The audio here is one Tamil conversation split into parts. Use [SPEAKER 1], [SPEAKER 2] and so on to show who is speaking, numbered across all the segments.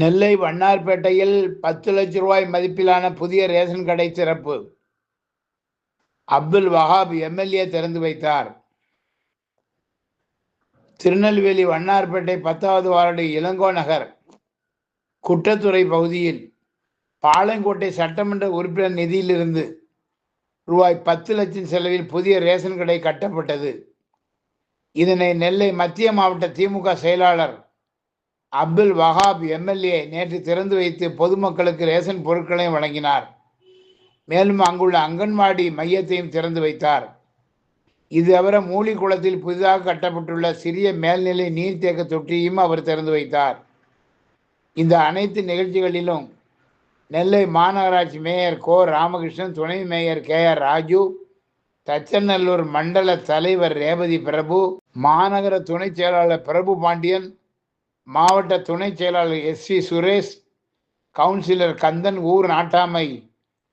[SPEAKER 1] நெல்லை வண்ணார்பேட்டையில் பத்து லட்சம் ரூபாய் மதிப்பிலான புதிய ரேஷன் கடை திறப்பு. அப்துல் வஹாப் எம்எல்ஏ திறந்து வைத்தார். திருநெல்வேலி வண்ணார்பேட்டை பத்தாவது வார்டு இளங்கோ நகர் குட்டத்துறை பகுதியில் பாளையங்கோட்டை சட்டமன்ற உறுப்பினர் நிதியிலிருந்து ரூபாய் பத்து லட்சம் செலவில் புதிய ரேஷன் கடை கட்டப்பட்டது. இதனை நெல்லை மத்திய மாவட்ட திமுக செயலாளர் அப்துல் வஹாப் எம்எல்ஏ நேற்று திறந்து வைத்து பொதுமக்களுக்கு ரேஷன் பொருட்களை வழங்கினார். மேலும் அங்குள்ள அங்கன்வாடி மையத்தையும் திறந்து வைத்தார். இது தவிர மூலிகுளத்தில் புதிதாக கட்டப்பட்டுள்ள சிறிய மேல்நிலை நீர்த்தேக்க தொட்டியையும் அவர் திறந்து வைத்தார். இந்த அனைத்து நிகழ்ச்சிகளிலும் நெல்லை மாநகராட்சி மேயர் கோ. ராமகிருஷ்ணன் துணை mayor K. R. Raju Thachanallur மண்டல தலைவர் ரேவதி பிரபு மாநகர துணை செயலாளர் பிரபு பாண்டியன் மாவட்ட துணை செயலாளர் S C Suresh councillor Kandan ஊர் நாட்டாமை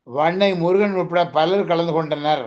[SPEAKER 1] வண்ணை முருகன் உட்பட பலர் கலந்து கொண்டனர்.